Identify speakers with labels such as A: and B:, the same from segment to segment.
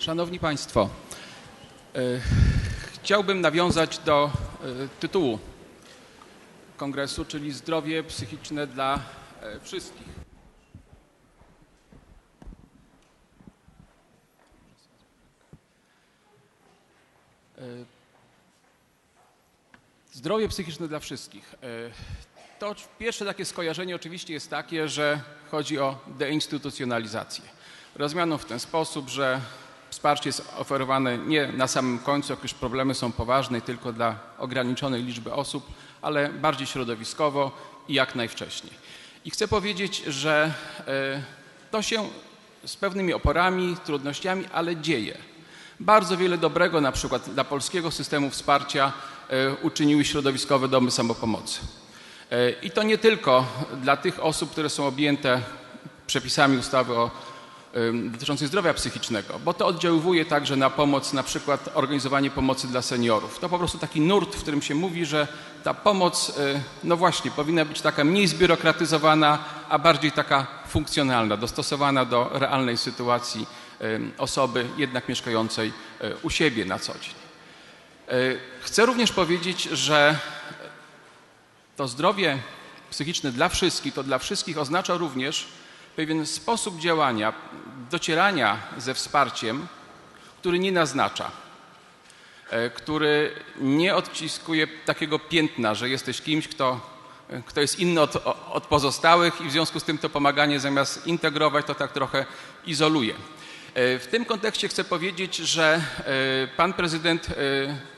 A: Szanowni Państwo, e, chciałbym nawiązać do e, tytułu kongresu, czyli zdrowie psychiczne dla e, wszystkich. Zdrowie psychiczne dla wszystkich. To pierwsze takie skojarzenie oczywiście jest takie, że chodzi o deinstytucjonalizację. Rozumiano w ten sposób, że wsparcie jest oferowane nie na samym końcu, jak już problemy są poważne, tylko dla ograniczonej liczby osób, ale bardziej środowiskowo i jak najwcześniej. I chcę powiedzieć, że e, to się z pewnymi oporami, trudnościami, ale dzieje. Bardzo wiele dobrego na przykład dla polskiego systemu wsparcia e, uczyniły środowiskowe domy samopomocy. E, I to nie tylko dla tych osób, które są objęte przepisami ustawy o, em, dotyczącej zdrowia psychicznego, bo to oddziaływuje także na pomoc, na przykład organizowanie pomocy dla seniorów. To po prostu taki nurt, w którym się mówi, że ta pomoc, e, no właśnie, powinna być taka mniej zbiurokratyzowana, a bardziej taka funkcjonalna, dostosowana do realnej sytuacji osoby jednak mieszkającej e, u siebie na co dzień. E, Chcę również powiedzieć, że to zdrowie psychiczne dla wszystkich, to dla wszystkich oznacza również pewien sposób działania, docierania ze wsparciem, który nie naznacza, e, który nie odciskuje takiego piętna, że jesteś kimś, kto, kto jest inny od, od pozostałych i w związku z tym to pomaganie zamiast integrować, to tak trochę izoluje. E, W tym kontekście chcę powiedzieć, że e, pan prezydent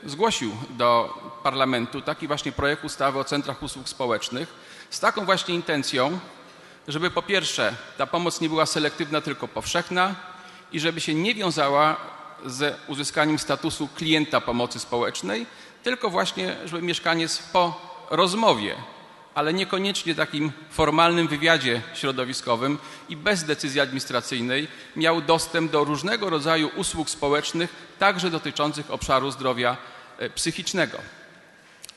A: zgłosił do parlamentu taki właśnie projekt ustawy o centrach usług społecznych z taką właśnie intencją, żeby po pierwsze ta pomoc nie była selektywna, tylko powszechna i żeby się nie wiązała z uzyskaniem statusu klienta pomocy społecznej, tylko właśnie, żeby mieszkaniec po rozmowie ale niekoniecznie takim formalnym wywiadzie środowiskowym i bez decyzji administracyjnej miał dostęp do różnego rodzaju usług społecznych, także dotyczących obszaru zdrowia e, psychicznego.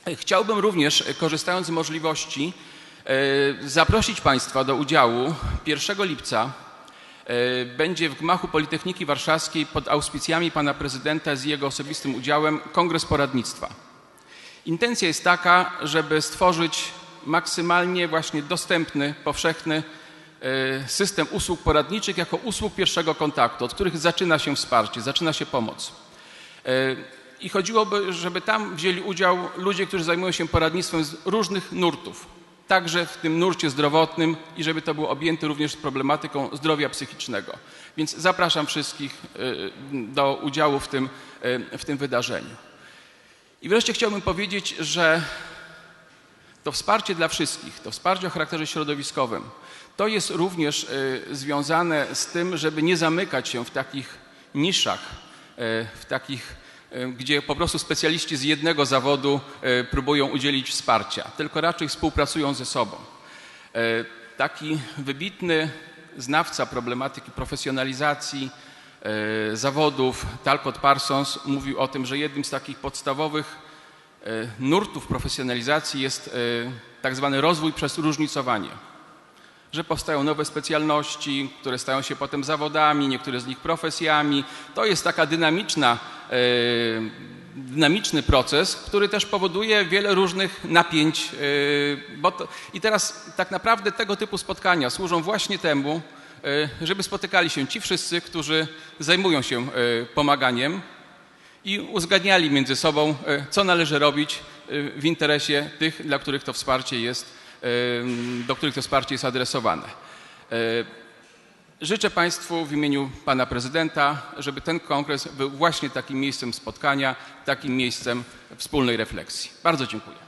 A: E, Chciałbym również, e, korzystając z możliwości, zaprosić Państwa do udziału 1 lipca e, będzie w gmachu Politechniki Warszawskiej pod auspicjami pana prezydenta z jego osobistym udziałem Kongres Poradnictwa. Intencja jest taka, żeby stworzyć maksymalnie właśnie dostępny, powszechny e, system usług poradniczych jako usług pierwszego kontaktu, od których zaczyna się wsparcie, zaczyna się pomoc. E, I chodziłoby, żeby tam wzięli udział ludzie, którzy zajmują się poradnictwem z różnych nurtów, także w tym nurcie zdrowotnym i żeby to było objęte również problematyką zdrowia psychicznego. Więc zapraszam wszystkich e, do udziału w tym, e, w tym wydarzeniu. I wreszcie chciałbym powiedzieć, że to wsparcie dla wszystkich, to wsparcie o charakterze środowiskowym, to jest również y, związane z tym, żeby nie zamykać się w takich niszach, w takich, gdzie po prostu specjaliści z jednego zawodu y, próbują udzielić wsparcia, tylko raczej współpracują ze sobą. Y, Taki wybitny znawca problematyki profesjonalizacji y, zawodów, Talcott Parsons, mówił o tym, że jednym z takich podstawowych e, nurtów profesjonalizacji jest e, tak zwany rozwój przez różnicowanie. Że powstają nowe specjalności, które stają się potem zawodami, niektóre z nich profesjami. To jest taka dynamiczna, e, dynamiczny proces, który też powoduje wiele różnych napięć. e, to, I teraz tak naprawdę tego typu spotkania służą właśnie temu, e, żeby spotykali się ci wszyscy, którzy zajmują się pomaganiem, i uzgadniali między sobą, co należy robić w interesie tych, dla których to wsparcie jest, do których to wsparcie jest adresowane. E, Życzę Państwu w imieniu Pana Prezydenta, żeby ten kongres był właśnie takim miejscem spotkania, takim miejscem wspólnej refleksji. Bardzo dziękuję.